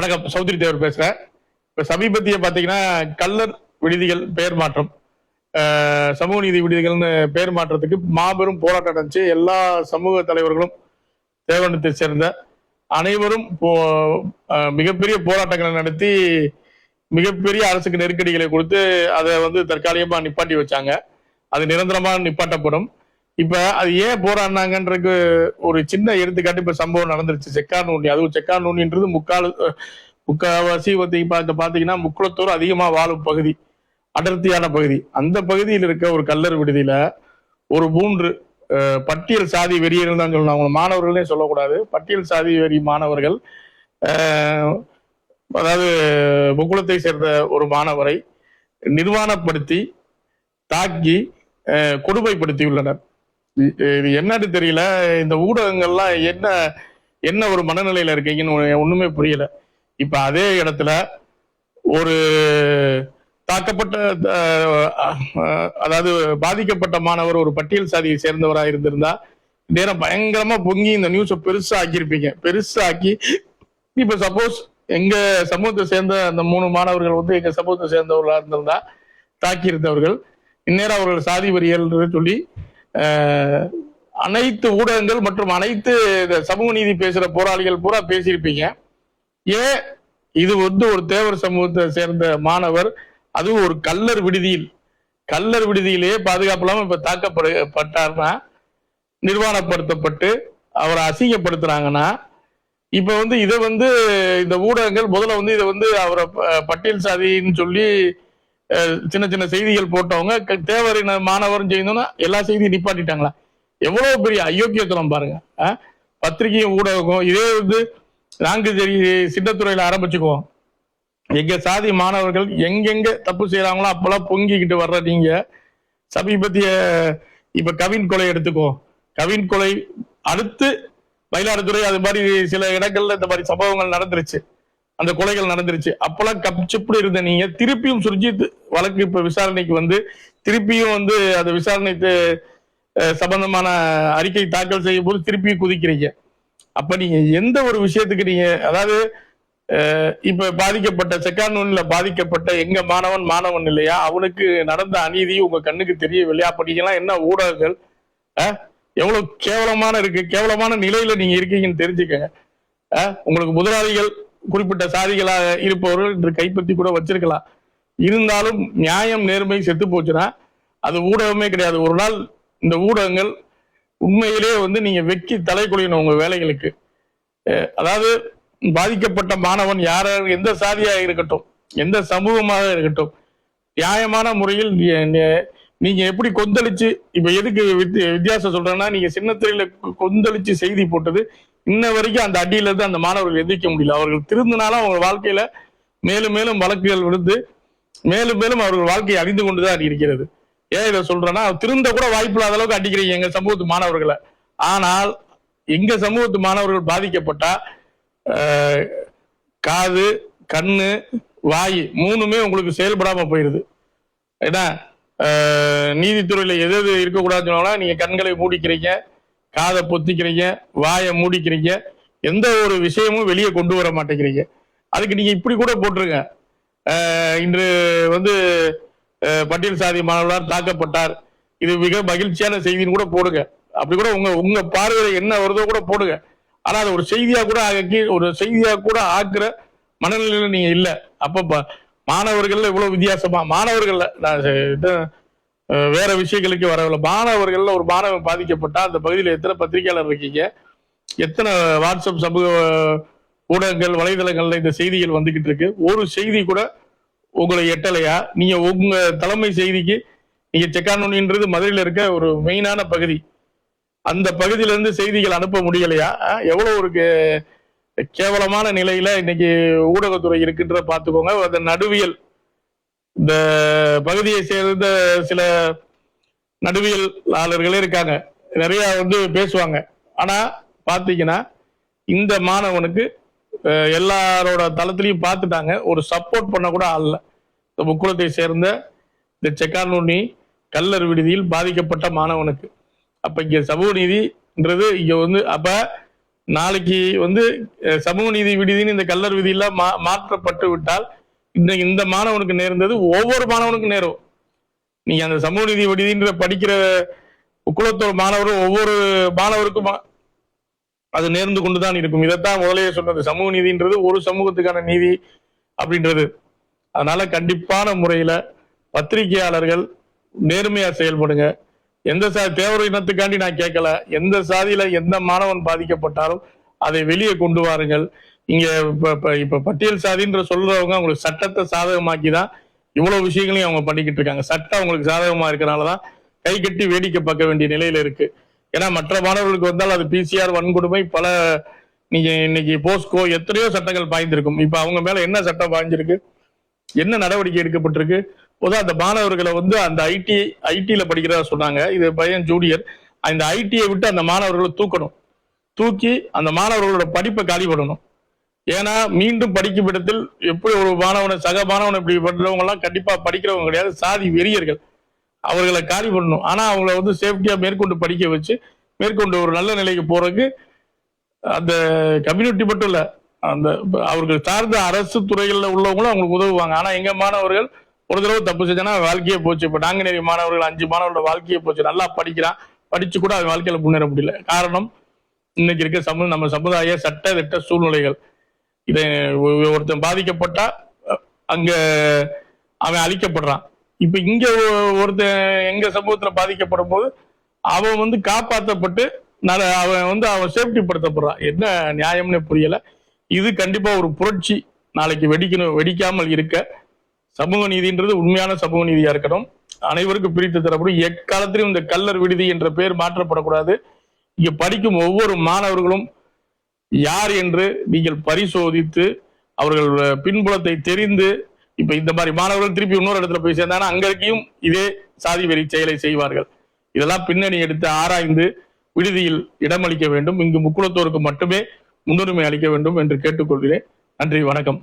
வணக்கம் சௌத்ரி தேவர் பேசுறேன். இப்ப சமீபத்திய பாத்தீங்கன்னா கல்லர் விடுதிகள் பெயர் மாற்றம். சமூக நீதி விடுதிகள்னு பெயர் மாற்றத்துக்கு மாபெரும் போராட்டம் நடந்துச்சு. எல்லா சமூக தலைவர்களும் தேவனத்தை சேர்ந்த அனைவரும் போ- மிகப்பெரிய போராட்டங்களை நடத்தி மிகப்பெரிய அரசுக்கு நெருக்கடிகளை கொடுத்து அதை வந்து தற்காலிகமா நிப்பாட்டி வச்சாங்க. அது நிரந்தரமா நிப்பாட்டப்படும். இப்ப அது ஏன் போராடினாங்கன்றதுக்கு ஒரு சின்ன எடுத்துக்காட்டு இப்ப சம்பவம் நடந்துருச்சு. செக்கார் நூனி அதுவும் செக்கார் நூனின்றது முக்கால் முக்கால்வாசி வந்து பார்த்து பாத்தீங்கன்னா முக்குளத்தூர் அதிகமா வாழும் பகுதி அடர்த்தியான பகுதி. அந்த பகுதியில் இருக்க ஒரு கல்லர் விடுதியில ஒரு மூன்று பட்டியல் சாதி வெறியர்கள் தான் சொல்லணும் அவங்க மாணவர்களே சொல்லக்கூடாது. பட்டியல் சாதி வெறி மாணவர்கள் அதாவது முக்குளத்தை சேர்ந்த ஒரு மாணவரை நிர்வாணப்படுத்தி தாக்கி கொடுமைப்படுத்தியுள்ளனர். என்னன்னு தெரியல. இந்த ஊடகங்கள்லாம் என்ன என்ன ஒரு மனநிலையில இருக்கீங்கன்னு ஒண்ணுமே புரியல. இப்ப அதே இடத்துல ஒரு தாக்கப்பட்ட அதாவது பாதிக்கப்பட்ட மாணவர் ஒரு பட்டியல் சாதியை சேர்ந்தவராக இருந்திருந்தா நேரம் பயங்கரமா பொங்கி இந்த நியூஸை பெருசா ஆக்கியிருப்பீங்க பெருசா ஆக்கி இப்ப சப்போஸ் எங்க சமூகத்தை சேர்ந்த அந்த மூணு மாணவர்கள் வந்து எங்க சமூகத்தை சேர்ந்தவர்களா இருந்திருந்தா தாக்கியிருந்தவர்கள் இந்நேரம் அவர்கள் சாதி வரியல் சொல்லி அனைத்து ஊடகங்கள் மற்றும் அனைத்து இந்த சமூக நீதி பேசுற போராளிகள் பூரா பேசியிருப்பீங்க. ஏன்? இது வந்து ஒரு தேவர் சமூகத்தை சேர்ந்த மாணவர். அதுவும் ஒரு கல்லர் விடுதியில். கல்லர் விடுதியிலேயே பாதுகாப்பு இல்லாமல் இப்ப தாக்கப்பட்டார்னா நிர்வாணப்படுத்தப்பட்டு அவரை அசிங்கப்படுத்துறாங்கன்னா இப்ப வந்து இதை வந்து இந்த ஊடகங்கள் முதல்ல வந்து இதை வந்து அவரை ப- பட்டியல் சாதின்னு சொல்லி சின்ன சின்ன செய்திகள் போட்டவங்க க- தேவரின மாணவரும் செய்யணும்னா எல்லா செய்தியும் நிப்பாட்டிட்டாங்களா? எவ்வளவு பெரிய அயோக்கியத்தனம் பாருங்க அஹ்? பத்திரிகையும் ஊடகம் இதே வந்து நான்கு சரி சின்னத்துறையில ஆரம்பிச்சுக்குவோம். எங்க சாதி மாணவர்கள் எங்கெங்க தப்பு செய்யறாங்களோ அப்பெல்லாம் பொங்கிக்கிட்டு வர்ற நீங்க சமீபத்திய இப்ப கவின் கொலை எடுத்துக்கோ கவின் கொலை அடுத்து மயிலாடுதுறை அது மாதிரி சில இடங்கள்ல இந்த மாதிரி சம்பவங்கள் நடந்துருச்சு. அந்த கொலைகள் நடந்துருச்சு. அப்பெல்லாம் கப்சிப்புடு இருந்த நீங்க திருப்பியும் சுர்ஜித் வழக்கு இப்ப விசாரணைக்கு வந்து திருப்பியும் வந்து அந்த விசாரணைக்கு சம்பந்தமான அறிக்கை தாக்கல் செய்யும் போது திருப்பியும் குதிக்கிறீங்க. அப்ப நீங்க எந்த ஒரு விஷயத்துக்கு நீங்க அதாவது இப்ப பாதிக்கப்பட்ட செக்கானூன்ல பாதிக்கப்பட்ட எங்க மாணவன் மாணவன் இல்லையா? அவனுக்கு நடந்த அநீதி உங்க கண்ணுக்கு தெரியவில்லையா அப்படிங்கலாம் என்ன ஊடகங்கள்? எவ்வளவு கேவலமான இருக்கு. கேவலமான நிலையில நீங்க இருக்கீங்கன்னு தெரிஞ்சுக்கங்க. உங்களுக்கு முதலாளிகள் குறிப்பிட்ட சாதிகளாக இருப்பவர்கள் இன்று கைப்பற்றி கூட வச்சிருக்கலாம். இருந்தாலும் நியாயம் நேர்மை செத்து போச்சுன்னா அது ஊடகமே கிடையாது. ஒரு நாள் இந்த ஊடகங்கள் உண்மையிலே வந்து நீங்க வெக்கி தலை குழியணும் உங்க வேலைகளுக்கு. அதாவது பாதிக்கப்பட்ட மாணவன் யார எந்த சாதியாக இருக்கட்டும் எந்த சமூகமாக இருக்கட்டும் நியாயமான முறையில் நீங்க எப்படி கொந்தளிச்சு இப்ப எதுக்கு வித்தியாசம் சொல்றேன்னா நீங்க சின்னத்திரையில கொந்தளிச்சு செய்தி போட்டது இன்ன வரைக்கும் அந்த அடியில இருந்து அந்த மாணவர்கள் எதிர்க்க முடியல. அவர்கள் திருந்தினாலும் அவங்க வாழ்க்கையில மேலும் மேலும் வழக்குகள் விழுந்து மேலும் மேலும் அவர்கள் வாழ்க்கையை அறிந்து கொண்டுதான் இருக்கிறது. ஏன் இதை சொல்றேன்னா திருந்த கூட வாய்ப்பு இல்லாத அளவுக்கு அடிக்கிறீங்க எங்க சமூகத்து மாணவர்களை. ஆனால் எங்க சமூகத்து மாணவர்கள் பாதிக்கப்பட்டா காது கண்ணு வாய் மூணுமே உங்களுக்கு செயல்படாம போயிருது. ஏன்னா நீதித்துறையில எது எது இருக்கக்கூடாதுன்னு சொன்னாலும் நீங்க கண்களை மூடிக்கிறீங்க காதை பொத்திக்கிறீங்க வாயை மூடிக்கிறீங்க எந்த ஒரு விஷயமும் வெளியே கொண்டு வர மாட்டேங்கிறீங்க. அதுக்கு நீங்க இப்படி கூட போட்டிருங்க. இன்று வந்து பட்டியல் சாதி மாணவர்களால் தாக்கப்பட்டார். இது மிக மகிழ்ச்சியான செய்தின்னு கூட போடுங்க. அப்படி கூட உங்க உங்க பார்வையில என்ன வருதோ கூட போடுங்க. ஆனா அது ஒரு செய்தியா கூட ஆக்கி ஒரு செய்தியா கூட ஆக்குற மனநிலையில நீங்க இல்ல. அப்ப மாணவர்கள் இவ்வளவு வித்தியாசமா மாணவர்கள் நான் இது, வேற விஷயங்களுக்கு வரவில்லை. மாணவர்கள்ல ஒரு மாணவன் பாதிக்கப்பட்டா அந்த பகுதியில் எத்தனை பத்திரிகையாளர் இருக்கீங்க? எத்தனை வாட்ஸ்அப் சமூக ஊடகங்கள் வலைதளங்கள்ல இந்த செய்திகள் வந்துகிட்டு இருக்கு? ஒரு செய்தி கூட உங்களை எட்டலையா? நீங்க உங்க தலைமை செய்திக்கு நீங்க செக்கானோன்றது மதுரையில இருக்க ஒரு மெயினான பகுதி. அந்த பகுதியில இருந்து செய்திகள் அனுப்ப முடியலையா? எவ்வளவு ஒரு கேவலமான நிலையில இன்னைக்கு ஊடகத்துறை இருக்குன்ற பாத்துக்கோங்க அந்த நடுவியல் இந்த பகுதியை சேர்ந்த சில நடுவியலாளர்களே இருக்காங்க. நிறைய வந்து பேசுவாங்க. ஆனா பாத்தீங்கன்னா இந்த மாணவனுக்கு எல்லாரோட தளத்திலையும் பார்த்துட்டாங்க. ஒரு சப்போர்ட் பண்ண கூட அல்ல இந்த முக்குளத்தை சேர்ந்த இந்த செக்கானூர்னி கல்லர் விடுதியில் பாதிக்கப்பட்ட மாணவனுக்கு. அப்ப இங்க சமூக நீதின்றது இங்க வந்து அப்ப நாளைக்கு வந்து சமூக நீதி விடுதின்னு இந்த கல்லர் விதியெல்லாம் மா மாற்றப்பட்டு விட்டால் இந்த இந்த மாணவனுக்கு நேர்ந்தது ஒவ்வொரு மாணவனுக்கும் நேரும். நீங்க அந்த சமூக நீதி விடுதின்ற படிக்கிற குலத்தோர் மாணவரும் ஒவ்வொரு மாணவருக்கும் மா- அது நேர்ந்து கொண்டுதான் இருக்கும். இதைத்தான் முதலே சொன்னது. சமூக நீதின்றது ஒரு சமூகத்துக்கான நீதி அப்படின்றது. அதனால கண்டிப்பான முறையில பத்திரிகையாளர்கள் நேர்மையா செயல்படுங்க. எந்த சாதி தேவர் இனத்துக்காண்டி நான் கேட்கல. எந்த சாதியில எந்த மாணவன் பாதிக்கப்பட்டாலும் அதை வெளியே கொண்டு வாருங்கள். இங்க இப்ப இப்ப- பட்டியல் சாதின்ற சொல்றவங்க அவங்களுக்கு சட்டத்தை சாதகமாக்கி தான் இவ்வளவு விஷயங்களையும் அவங்க பண்ணிக்கிட்டு இருக்காங்க. சட்டம் அவங்களுக்கு சாதகமா இருக்கிறனாலதான் கை கட்டி வேடிக்கை பார்க்க வேண்டிய நிலையில இருக்கு. ஏன்னா மற்ற மாணவர்களுக்கு வந்தால் அது பிசிஆர் வன்கொடுமை பல நீங்க இன்னைக்கு போஸ்கோ எத்தனையோ சட்டங்கள் பாய்ந்திருக்கும். இப்ப அவங்க மேல என்ன சட்டம் பாய்ஞ்சிருக்கு என்ன நடவடிக்கை எடுக்கப்பட்டிருக்கு? பொதுவா அந்த மாணவர்களை வந்து அந்த ஐடி ஐடியில் படிக்கிறதா சொன்னாங்க. இது பையன் ஜூனியர் அந்த ஐடியை விட்டு அந்த மாணவர்களை தூக்கணும். தூக்கி அந்த மாணவர்களோட படிப்பை காலி பண்ணணும். ஏன்னா மீண்டும் படிக்கும் இடத்தில் எப்படி ஒரு மாணவனை சக மாணவனை இப்படி பண்றவங்க எல்லாம் கண்டிப்பா படிக்கிறவங்க கிடையாது. சாதி வெறியர்கள். அவர்களை காலி பண்ணணும். ஆனா அவங்கள வந்து சேஃப்டியா மேற்கொண்டு படிக்க வச்சு மேற்கொண்டு ஒரு நல்ல நிலைக்கு போறதுக்கு அந்த கம்யூனிட்டி மட்டும் இல்ல அந்த அவர்கள் சார்ந்த அரசு துறைகளில் உள்ளவங்களும் அவங்களுக்கு உதவுவாங்க. ஆனா எங்க மாணவர்கள் ஒரு தடவை தப்பு செஞ்சனா வாழ்க்கையே போச்சு. இப்ப நாங்குநேரி மாணவர்கள் அஞ்சு மாணவர்களோட வாழ்க்கையை போச்சு. நல்லா படிக்கிறான். படிச்சு கூட அவன் வாழ்க்கையில முன்னேற முடியல. காரணம் இன்னைக்கு இருக்க சமூக நம்ம சமுதாய சட்ட திட்ட சூழ்நிலைகள். இதை ஒருத்தன் பாதிக்கப்பட்டா அங்க அவன் அழிக்கப்படுறான். இப்ப இங்க ஒருத்தன் எங்க சமூகத்துல பாதிக்கப்படும் போது அவன் வந்து காப்பாற்றப்பட்டு நான் அவன் வந்து அவன் சேஃப்டி படுத்தப்படுறான். என்ன நியாயம்னு புரியல. இது கண்டிப்பா ஒரு புரட்சி. நாளைக்கு வெடிக்கணும் வெடிக்காமல் இருக்க சமூக நீதின்றது உண்மையான சமூக நீதியா இருக்கணும். அனைவருக்கும் பிரித்து தரப்படும். எக்காலத்திலும் இந்த கல்லர் விடுதி என்ற பெயர் மாற்றப்படக்கூடாது. இங்க படிக்கும் ஒவ்வொரு மாணவர்களும் யார் என்று நீங்கள் பரிசோதித்து அவர்கள் பின்புலத்தை தெரிந்து இப்ப இந்த மாதிரி மாணவர்கள் திருப்பி இன்னொரு இடத்துல போய் சேர்ந்தாங்கன்னா அங்கேயும் இதே சாதி வெறி செயலை செய்வார்கள். இதெல்லாம் பின்னணி எடுத்து ஆராய்ந்து விடுதியில் இடமளிக்க வேண்டும். இங்கு முக்குளத்தோருக்கு மட்டுமே முன்னுரிமை அளிக்க வேண்டும் என்று கேட்டுக்கொள்கிறேன். நன்றி வணக்கம்.